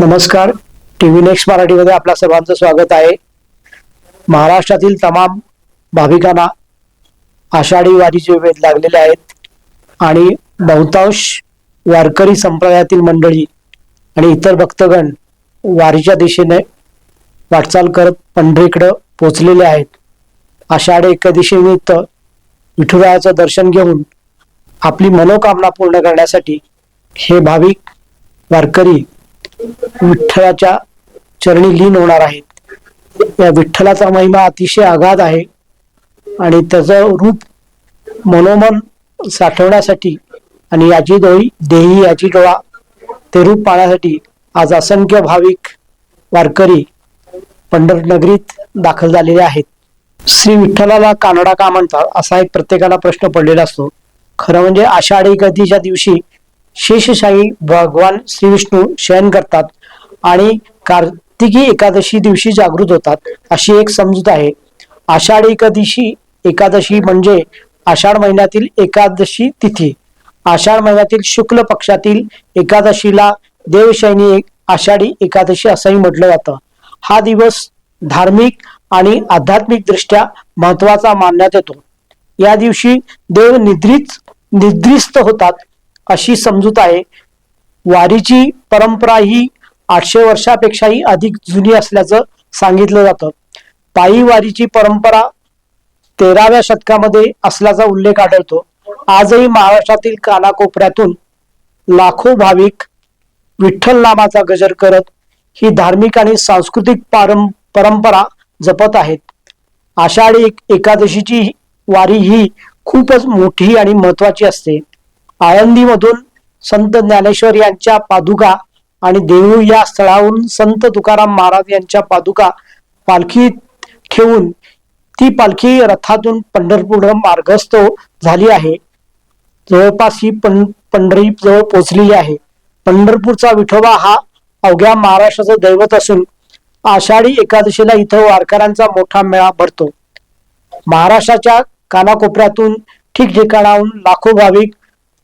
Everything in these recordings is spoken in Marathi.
नमस्कार. टी व्ही नेक्स्ट मराठीमध्ये आपल्या सर्वांचं स्वागत आहे. महाराष्ट्रातील तमाम भाविकांना आषाढी वारीचे वेध लागलेले आहेत. आणि बहुतांश वारकरी संप्रदायातील मंडळी आणि इतर भक्तगण वारीच्या दिशेने वाटचाल करत पंढरीकडं पोचलेले आहेत. आषाढी एकादशीनिमित्त विठुरायाचं दर्शन घेऊन आपली मनोकामना पूर्ण करण्यासाठी हे भाविक वारकरी विठ्ठलाच्या चरणी लीन होणार आहेत. या विठ्ठलाचा महिमा अतिशय आघात आहे आणि त्याचं रूप मनोमन साठवण्यासाठी आणि याची डोळी देही याची डोळा ते रूप पाहण्यासाठी आज असंख्य भाविक वारकरी पंढरनगरीत दाखल झालेले आहेत. श्री विठ्ठलाला कानडा का म्हणतात? असा एक प्रत्येकाला प्रश्न पडलेला असतो. खरं म्हणजे आषाढी गतीच्या दिवशी शेषशाही भगवान श्री विष्णू शयन करतात आणि कार्तिकी एकादशी दिवशी जागृत होतात अशी एक समजूत आहे. आषाढी एकादशी एकादशी म्हणजे आषाढ महिन्यातील एकादशी तिथी. आषाढ महिन्यातील शुक्ल पक्षातील एकादशीला देवशैनी एक- आषाढी एकादशी असंही म्हटलं जातं. हा दिवस धार्मिक आणि आध्यात्मिक दृष्ट्या महत्त्वाचा मानण्यात येतो. या दिवशी देव निद्रित निद्रिस्त होतात अशी समजूत आहे. वारीची परंपरा ही आठशे वर्षापेक्षाही अधिक जुनी असल्याचं सांगितलं जातं. पायी वारीची परंपरा तेराव्या शतकामध्ये असल्याचा उल्लेख आढळतो. आजही महाराष्ट्रातील कानाकोपऱ्यातून लाखो भाविक विठ्ठल नामाचा गजर करत ही धार्मिक आणि सांस्कृतिक पारं परंपरा जपत आहेत. आषाढी एकादशीची वारी ही खूपच मोठी आणि महत्वाची असते. आळंदीमधून संत ज्ञानेश्वर यांच्या पादुका आणि देहू या स्थळाहून संत तुकाराम महाराज यांच्या पादुका पालखीत ठेवून ती पालखी रथातून पंढरपूर मार्गस्थ झाली आहे. जवळपास ही पं पंढरी जवळ पोचलेली आहे. पंढरपूरचा विठोबा हा अवघ्या महाराष्ट्राचं दैवत असून आषाढी एकादशीला इथं वारकऱ्यांचा मोठा मेळा भरतो. महाराष्ट्राच्या कानाकोपऱ्यातून ठिकठिकाणाहून लाखो भाविक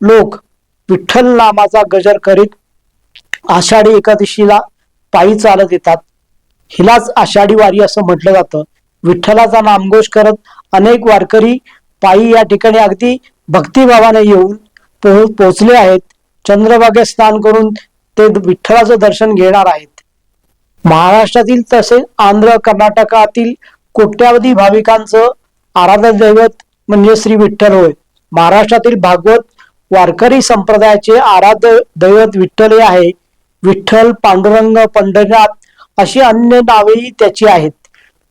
लोक विठ्ठल नामाचा गजर करीत आषाढी एकादशीला पायी चालत येतात. हिलाच आषाढी वारी असं म्हटलं जातं. विठ्ठलाचा नामघोष करत अनेक वारकरी पायी या ठिकाणी अगदी भक्तिभावाने येऊन पोह पोचले आहेत. चंद्रभागे स्नान करून ते विठ्ठलाचं दर्शन घेणार आहेत. महाराष्ट्रातील तसेच आंध्र कर्नाटकातील कोट्यावधी भाविकांचं आराध्य दैवत म्हणजे श्री विठ्ठल होय. महाराष्ट्रातील भागवत वारकरी संप्रदायाचे आराध्य दैवत विठ्ठल हे आहे. विठ्ठल पांडुरंग पंढरनाथ अशी अन्य नावेही त्याची आहेत.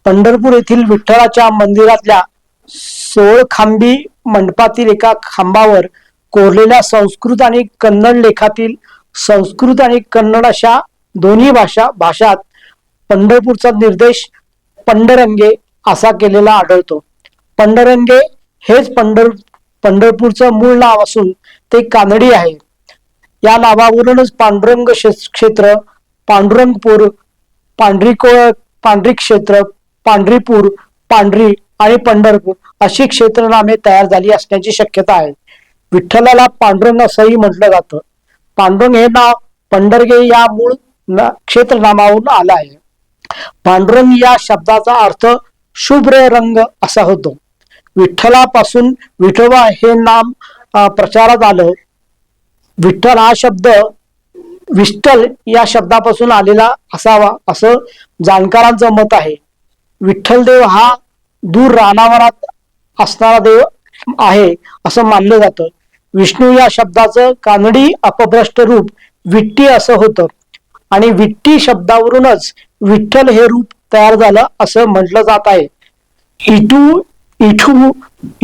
पंढरपूर येथील विठ्ठलाच्या मंदिरातल्या सोळ खांबी मंडपातील एका खांबावर कोरलेल्या संस्कृत आणि कन्नड लेखातील संस्कृत आणि कन्नड अशा दोन्ही भाषा भाषात पंढरपूरचा निर्देश पंडरंगे असा केलेला आढळतो. पंडरंगे हेच पंढर पंढरपूरचं मूळ नाव असून ते कानडी आहे. या नावावरूनच पांडुरंग क्षेत्र पांडुरंगपूर पांढरीको पांढरी क्षेत्र पांढरीपूर पांढरी आणि पंढरपूर अशी क्षेत्रनामे तयार झाली असण्याची शक्यता आहे. विठ्ठलाला पांडुरंग असंही म्हटलं जातं. पांडुरंग हे नाव पंढरगे या मूळ क्षेत्र क्षेत्रनामावरून आलं आहे. पांडुरंग या शब्दाचा अर्थ शुभ्र रंग असा होतो. विठ्ठलापासून विठोबा हे नाम प्रचारात आलं. विठ्ठल हा शब्द विठ्ठल या शब्दापासून आलेला असावा असं जाणकारांचं मत आहे. विठ्ठल देव हा दूर रानावरात असणारा देव आहे असं मानलं जातं. विष्णू या शब्दाचं कानडी अपभ्रष्ट रूप विट्टी असं होतं. आणि विट्टी शब्दावरूनच विठ्ठल हे रूप तयार झालं असं म्हटलं जात आहे. इटू इठू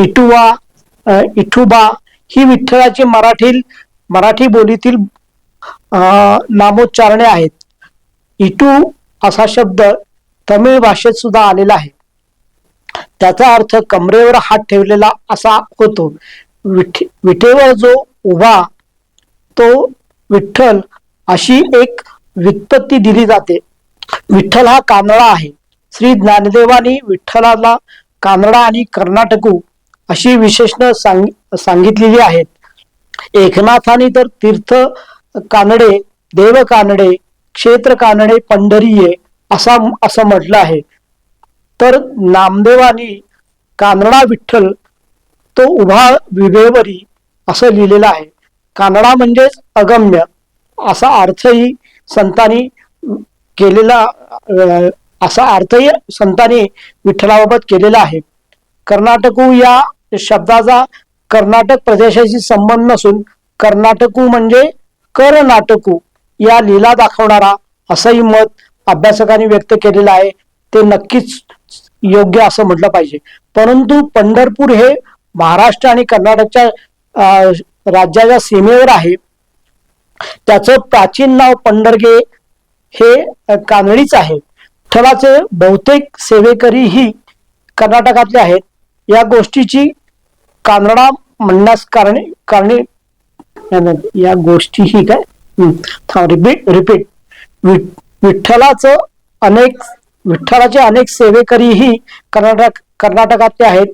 इटुवा इठुबा ही विठ्ठलाची मराठी मराठी बोलीतील नामोच्चारणे आहेत. इटू असा शब्द तमिळ भाषेत सुद्धा आलेला आहे. त्याचा अर्थ कमरेवर हात ठेवलेला असा होतो. विठ विठेवर जो उभा तो विठ्ठल अशी एक व्युत्पत्ती दिली जाते. विठ्ठल हा कानडा आहे. श्री ज्ञानदेवानी विठ्ठलाला कानडा आणि कर्नाटकू अशी विशेषण सांग सांगितलेली आहेत. एकनाथाने तर तीर्थ कानडे देव कानडे क्षेत्र कानडे पंढरीये असा असं म्हटलं आहे. तर नामदेवानी कानडा विठ्ठल तो उभा विभेवरी असं लिहिलेलं आहे. कानडा म्हणजेच अगम्य असा अर्थही संतांनी केलेला असा अर्थही संतांनी विठ्ठलाबाबत केलेला आहे. कर्नाटकू या शब्दाचा कर्नाटक प्रदेशाशी संबंध नसून कर्नाटकू म्हणजे कर्नाटकू या लीला दाखवणारा असंही मत अभ्यासकांनी व्यक्त केलेलं आहे. ते नक्कीच योग्य असं म्हटलं पाहिजे. परंतु पंढरपूर हे महाराष्ट्र आणि कर्नाटकच्या राज्याच्या सीमेवर आहे. त्याचं प्राचीन नाव पंढरगे हे कानडीच आहे. विठ्ठलाचे बहुतेक सेवेकरी ही कर्नाटकातले आहेत. या गोष्टीची कानडा म्हणण्यास कारणे कारणे या गोष्टी ही काय रिपीट रिपीट विठ्ठलाचं अनेक विठ्ठलाचे अनेक सेवेकरीही कर्नाटक कर्नाटकातले आहेत.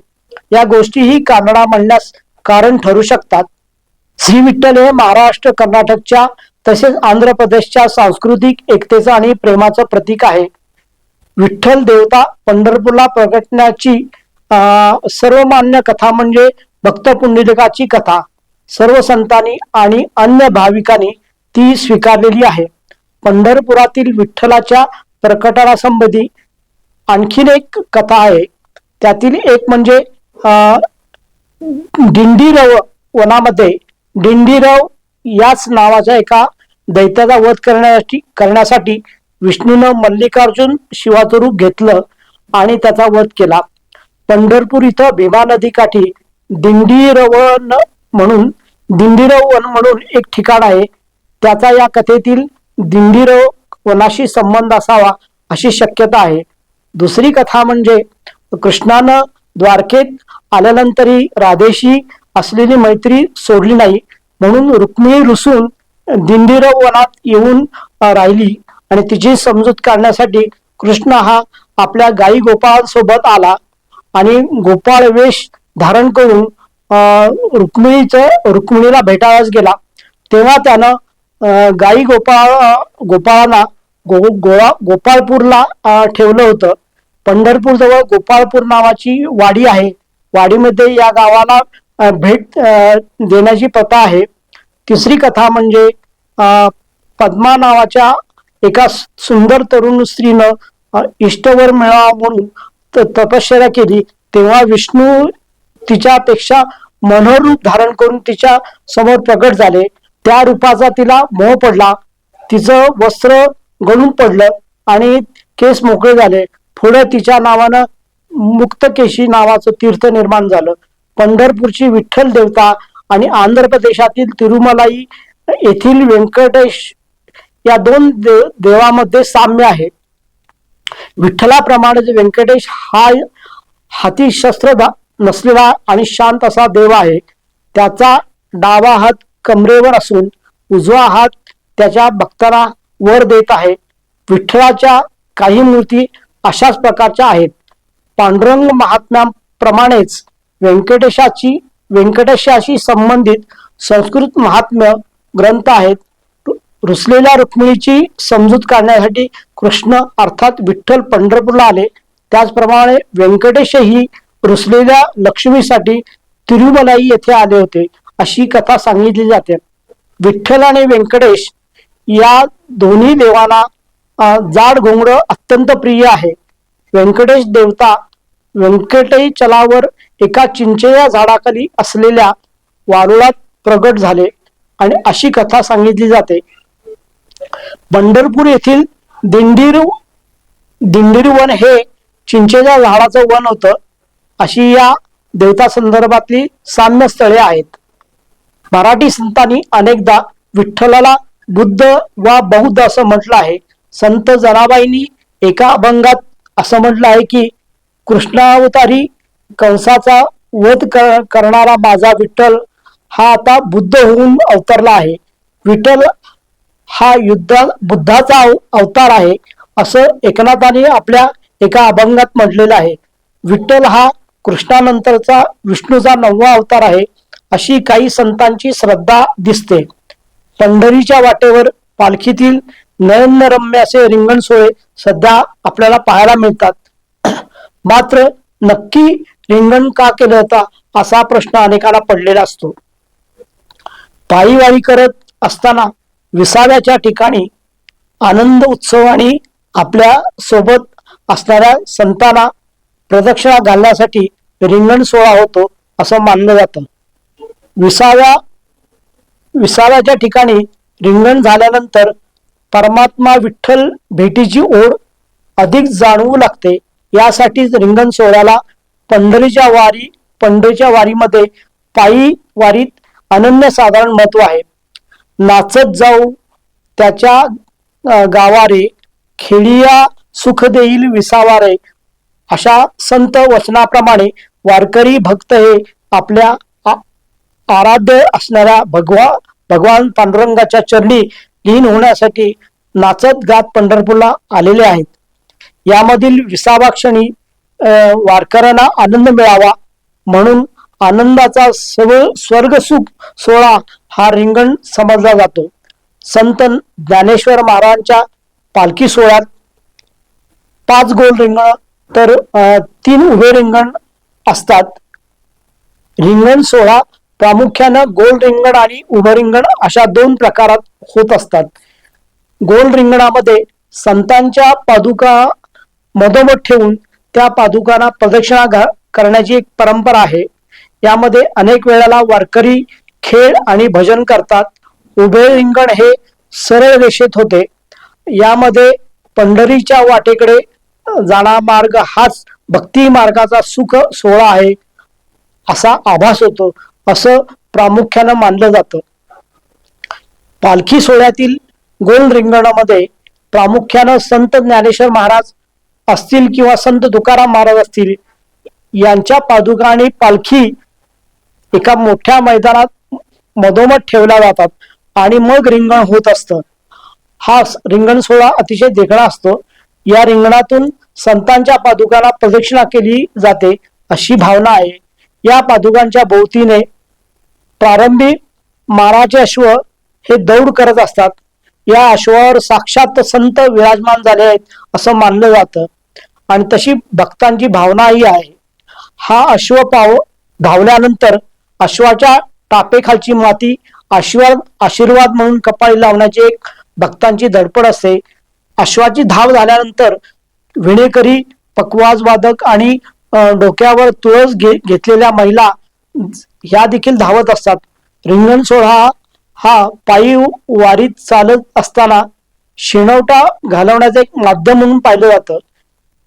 या गोष्टीही कानडा म्हणण्यास कारण ठरू शकतात. श्री विठ्ठल हे महाराष्ट्र कर्नाटकच्या तसेच आंध्र प्रदेशच्या सांस्कृतिक एकतेचं आणि प्रेमाचं प्रतीक आहे. विठ्ठल देवता पंढरपूरला प्रगटण्याची सर्वमान्य कथा म्हणजे भक्त पुंडलिकाची कथा. सर्व संतांनी आणि अन्य भाविकांनी ती स्वीकारलेली आहे. पंढरपुरातील विठ्ठलाच्या प्रकटनासंबंधी आणखीन एक कथा आहे. त्यातील एक म्हणजे डिंडीरव दिंडीरव वनामध्ये दिंडीरव याच नावाच्या एका दैत्याचा वध करण्यासाठी करण्यासाठी विष्णूनं मल्लिकार्जुन शिवाचं रूप घेतलं आणि त्याचा वध केला. पंढरपूर इथं भीमा नदीकाठी दिंडीरवन म्हणून दिंडीरवन म्हणून एक ठिकाण आहे. त्याचा या कथेतील दिंडीरव वनाशी संबंध असावा अशी शक्यता आहे. दुसरी कथा म्हणजे कृष्णानं द्वारकेत आल्यानंतरही राधेशी असलेली मैत्री सोडली नाही. म्हणून रुक्मिणी रुसून दिंडीरव वनात येऊन राहिली आणि तिची समजूत काढण्यासाठी कृष्ण हा आपल्या गाई गोपाळांसोबत आला. आणि गोपाळ वेश धारण करून रुक्मिणीचं रुक्मिणीला भेटायलाच गेला. तेव्हा त्यानं गाई गोपाळ गोपाळांना गो गोळा गोपाळपूरला ठेवलं होतं. पंढरपूर जवळ गोपाळपूर नावाची वाडी आहे. वाडीमध्ये या गावाला भेट देण्याची प्रथा आहे. तिसरी कथा म्हणजे पद्मा नावाच्या एका सुंदर तरुण स्त्रीनं इष्टवर मिळावा म्हणून तपश्चर्या केली. तेव्हा विष्णू तिच्यापेक्षा मनोहर रूप धारण करून तिच्या समोर प्रकट झाले. त्या रूपाचा तिला मोह पडला. तिचं वस्त्र गळून पडलं आणि केस मोकळे झाले. पुढे तिच्या नावानं मुक्तकेशी नावाचं तीर्थ निर्माण झालं. पंढरपूरची विठ्ठल देवता आणि आंध्र प्रदेशातील तिरुमलाई येथील व्यंकटेश या दोन देव देवामध्ये साम्य आहे. विठ्ठलाप्रमाणे व्यंकटेश हा हाती शस्त्र नसलेला आणि शांत असा देव आहे. त्याचा डावा हात कमरेवर असून उजवा हात त्याच्या भक्तांना वर देत आहे. विठ्ठलाच्या काही मूर्ती अशाच प्रकारच्या आहेत. पांडुरंग महात्म्याप्रमाणेच व्यंकटेशाची व्यंकटेशाशी संबंधित संस्कृत महात्म्य ग्रंथ आहेत. रुसलेल्या रुक्मिणीची समजूत काढण्यासाठी कृष्ण अर्थात विठ्ठल पंढरपूरला आले. त्याचप्रमाणे व्यंकटेशही रुसलेल्या लक्ष्मीसाठी तिरुमलाई येथे आले होते अशी कथा सांगितली जाते. विठ्ठल आणि व्यंकटेश या दोन्ही देवांना जाड घोंगडं अत्यंत प्रिय आहे. व्यंकटेश देवता व्यंकटेश चलावर एका चिंचेच्या झाडाखाली असलेल्या वारुळात प्रगट झाले आणि अशी कथा सांगितली जाते. पंढरपूर येथील दिंडीर दिंडीर वन हे चिंचेच्या झाडाचं वन होतं. अशी या देवता संदर्भातली साम्य स्थळे आहेत. मराठी संतांनी अनेकदा विठ्ठलाला बुद्ध वा बौद्ध असं म्हटलं आहे. संत जनाबाईंनी एका अभंगात असं म्हटलं आहे की कृष्णावतारी कंसाचा वध कर- करणारा माझा विठ्ठल हा आता बुद्ध होऊन अवतरला आहे. विठ्ठल हा युद्ध बुद्धाचा अवतार आहे असं एकनाथाने आपल्या एका अभंगात म्हटलेलं आहे. विठ्ठल हा कृष्णानंतरचा विष्णूचा नववा अवतार आहे अशी काही संतांची श्रद्धा दिसते. पंढरीच्या वाटेवर पालखीतील नयनरम्य असे रिंगण सोहळे सध्या आपल्याला पाहायला मिळतात. मात्र नक्की रिंगण का केलं होतं असा प्रश्न अनेकांना पडलेला असतो. पायीवारी करत असताना विसाव्याच्या ठिकाणी आनंद उत्सव आणि आपल्यासोबत असणाऱ्या संतांना प्रदक्षिणा घालण्यासाठी रिंगण सोहळा होतो असं मानलं जातं. विसाव्या विसाव्याच्या ठिकाणी रिंगण झाल्यानंतर परमात्मा विठ्ठल भेटीची ओढ अधिक जाणवू लागते. यासाठीच रिंगण सोहळ्याला पंढरीच्या वारी पंढरीच्या वारीमध्ये पायी वारीत अनन्यसाधारण महत्त्व आहे. नाचत जाऊ त्याच्या गावारे खेडिया सुख देईल विसावारे. अशा संत वचनाप्रमाणे वारकरी भक्त हे आपल्या आ- आराध्य असणाऱ्या भगवा भगवान पांडुरंगाच्या चरणी लीन होण्यासाठी नाचत गात पंढरपूरला आलेले आहेत. यामधील विसावा क्षणी वारकऱ्यांना आनंद मिळावा म्हणून आनंदाचा सव स्वर्ग सुख सोहळा हा रिंगण समजला जातो. संत ज्ञानेश्वर महाराजांच्या पालखी सोहळ्यात पाच गोल रिंगण तर तीन उभे रिंगण असतात. रिंगण सोहळा प्रामुख्यानं गोल रिंगण आणि उभं रिंगण अशा दोन प्रकारात होत असतात. गोल रिंगणामध्ये संतांच्या पादुका मधोमध ठेवून त्या पादुकांना प्रदक्षिणा करण्याची एक परंपरा आहे. यामध्ये अनेक वेळेला वारकरी खेळ आणि भजन करतात. उभे रिंगण हे सरळ रेषेत होते. यामध्ये पंढरीच्या वाटेकडे जाणा मार्ग हाच भक्ती मार्गाचा सुख सोहळा आहे असा आभास होतो असं प्रामुख्यानं मानलं जातं. पालखी सोहळ्यातील गोल रिंगणामध्ये प्रामुख्यानं संत ज्ञानेश्वर महाराज असतील किंवा संत तुकाराम महाराज असतील यांच्या पादुका आणि पालखी एका मोठ्या मैदानात मधोमध ठेवल्या जातात आणि मग रिंगण होत असतं. हा रिंगण सोहळा अतिशय देखणा असतो. या रिंगणातून संतांच्या पादुकांना प्रदक्षिणा केली जाते अशी भावना आहे. या पादुकांच्या भोवतीने प्रारंभी माराचे अश्व हे दौड करत असतात. या अश्वावर साक्षात संत विराजमान झाले आहेत असं मानलं जातं. आणि तशी भक्तांची भावनाही आहे. हा अश्व पाव धावल्यानंतर अश्वाच्या टापेखालची माती आशीर्वाद आशीर्वाद म्हणून कपाळी लावण्याची एक भक्तांची धडपड असते. अश्वाची धाव झाल्यानंतर विणेकरी पकवाज वादक आणि डोक्यावर तुळस घे घेतलेल्या महिला ह्या देखील धावत असतात. रिंगण सोहळा हा पायी वारीत चालत असताना शिणवटा घालवण्याचं एक माध्यम म्हणून पाहिलं जातं.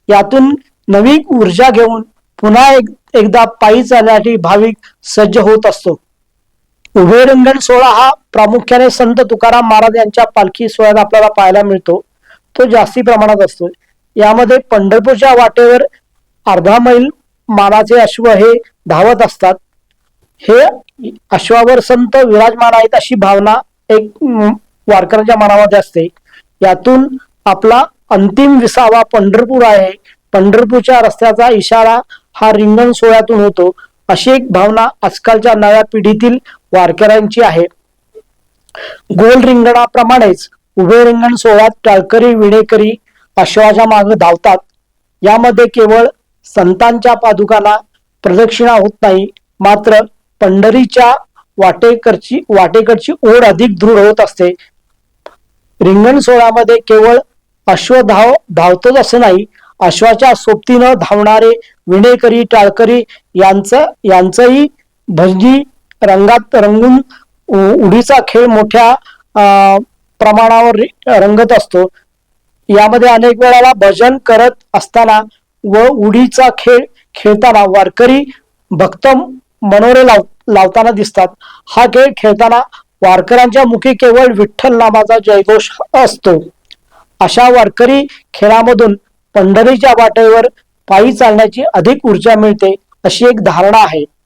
यातून नवी ऊर्जा घेऊन पुन्हा एक एकदा पायी चालण्यासाठी भाविक सज्ज होत असतो. उभे रंगण सोहळा हा प्रामुख्याने संत तुकाराम महाराज यांच्या पालखी सोहळ्यात आपल्याला पाहायला मिळतो. तो जास्ती प्रमाणात असतो. यामध्ये पंढरपूरच्या वाटेवर अर्धा मैल मानाचे अश्व हे धावत असतात. हे अश्वावर संत विराजमान आहेत अशी भावना एक वारकऱ्यांच्या मनामध्ये असते. यातून आपला अंतिम विसावा पंढरपूर आहे. पंढरपूरच्या रस्त्याचा इशारा हा रिंगण सोहळ्यातून होतो. अशी एक भावना आजकालच्या नव्या पिढीतील वारकऱ्यांची आहे. गोल रिंगणाप्रमाणेच उभे रिंगण सोहळ्यात टाळकरी विणेकरी अश्वाच्या मागे धावतात. यामध्ये केवळ संतांच्या पादुकांना प्रदक्षिणा होत नाही मात्र पंढरीच्या वाटेकरची वाटेकडची ओढ अधिक दृढ होत असते. रिंगण सोहळ्यामध्ये केवळ अश्व धाव धावतोच असं नाही अश्वाच्या सोबतीनं धावणारे विणेकरी टाळकरी यांचं यांचंही भजनी रंगात रंगून उडीचा खेळ मोठ्या अं, प्रमाणावर रंगत असतो. यामध्ये अनेक वेळाला भजन करत असताना व उडीचा खेळ खेळताना वारकरी भक्त मनोरे लाव लावताना दिसतात. हा खेळ खेळताना वारकऱ्यांच्या मुखी केवळ विठ्ठल नामाचा जयघोष असतो. अशा वारकरी खेळामधून पंढरीच्या वाटेवर पायी चालण्याची अधिक ऊर्जा मिळते अशी एक धारणा आहे.